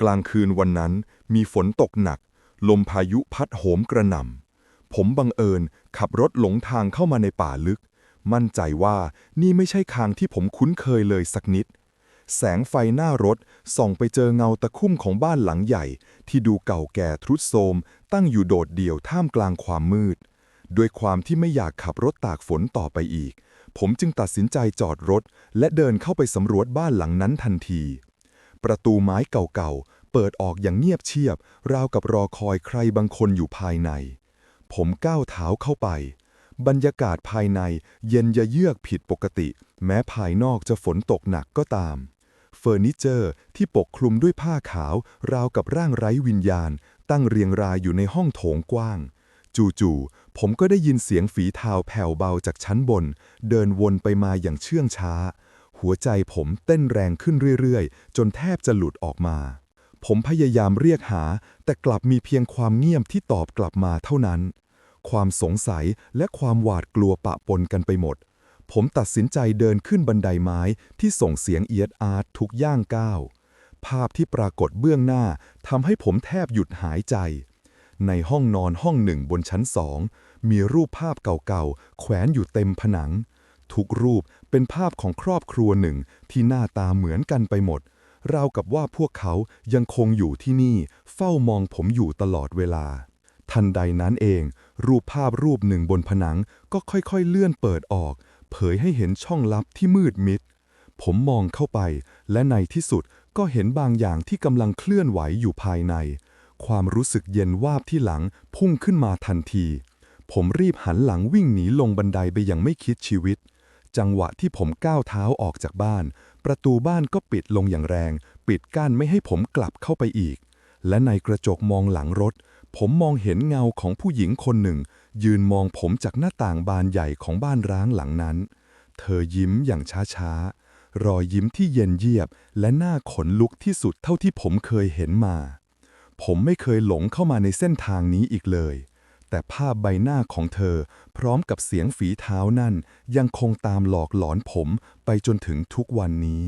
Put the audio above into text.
กลางคืนวันนั้นมีฝนตกหนัก ลมพายุพัดโหมกระหน่ำ ผมบังเอิญขับรถหลงทางเข้ามาในป่าลึก มั่นใจว่านี่ไม่ใช่ทางที่ผมคุ้นเคยเลยสักนิด แสงไฟหน้ารถส่องไปเจอเงาตะคุ่มของบ้านหลังใหญ่ ที่ดูเก่าแก่ทรุดโทรมตั้งอยู่โดดเดี่ยวท่ามกลางความมืด ด้วยความที่ไม่อยากขับรถตากฝนต่อไปอีก ผมจึงตัดสินใจจอดรถ และเดินเข้าไปสำรวจบ้านหลังนั้นทันที ประตูไม้เก่าๆ เปิดออกอย่างเงียบเชียบ ราวกับรอคอยใครบางคนอยู่ภายใน ผมก้าวเท้าเข้าไป บรรยากาศภายในเย็นยะเยือกผิดปกติ แม้ภายนอกจะฝนตกหนักก็ตามเฟอร์นิเจอร์ที่ปกคลุมด้วยผ้าขาว ราวกับร่างไร้วิญญาณ ตั้งเรียงรายอยู่ในห้องโถงกว้าง จู่ๆผมก็ได้ยินเสียงฝีเท้าแผ่วเบาจากชั้นบน เดินวนไปมาอย่างเชื่องช้า หัวใจผมเต้นแรงขึ้นเรื่อยๆ จนแทบจะหลุดออกมา ผมพยายามเรียกหา แต่กลับมีเพียงความเงียบที่ตอบกลับมาเท่านั้น ความสงสัยและความหวาดกลัวปะปนกันไปหมด ผมตัดสินใจเดินขึ้นบันไดไม้ที่ส่งเสียงเอียดอาร์ตทุกย่างก้าวภาพที่ปรากฏเบื้องหน้าทำให้ผมแทบหยุดหายใจ ในห้องนอนห้องหนึ่งบนชั้นสองมีรูปภาพเก่าๆ แขวนอยู่เต็มผนัง ทุกรูปเป็นภาพของครอบครัวหนึ่งที่หน้าตาเหมือนกันไปหมด ราวกับว่าพวกเขายังคงอยู่ที่นี่ เฝ้ามองผมอยู่ตลอดเวลา ทันใดนั้นเอง รูปภาพรูปหนึ่งบนผนังก็ค่อยๆเลื่อนเปิดออก เผยให้เห็นช่องลับที่มืดมิด ผมมองเข้าไป และในที่สุดก็เห็นบางอย่างที่กำลังเคลื่อนไหวอยู่ภายใน ความรู้สึกเย็นวาบที่หลังพุ่งขึ้นมาทันที ผมรีบหันหลังวิ่งหนีลงบันไดไปอย่างไม่คิดชีวิต จังหวะที่ผมก้าวเท้าออกจากบ้าน ประตูบ้านก็ปิดลงอย่างแรง ปิดกั้นไม่ให้ผมกลับเข้าไปอีก และในกระจกมองหลังรถ ผมมองเห็นเงาของผู้หญิงคนหนึ่ง ยืนมองผมจากหน้าต่างบานใหญ่ของบ้านร้างหลังนั้น เธอยิ้มอย่างช้าๆ รอยยิ้มที่เย็นเยียบ และหน้าขนลุกที่สุดเท่าที่ผมเคยเห็นมา ผมไม่เคยหลงเข้ามาในเส้นทางนี้อีกเลย แต่ภาพใบหน้าของเธอ พร้อมกับเสียงฝีเท้านั่น ยังคงตามหลอกหลอนผมไปจนถึงทุกวันนี้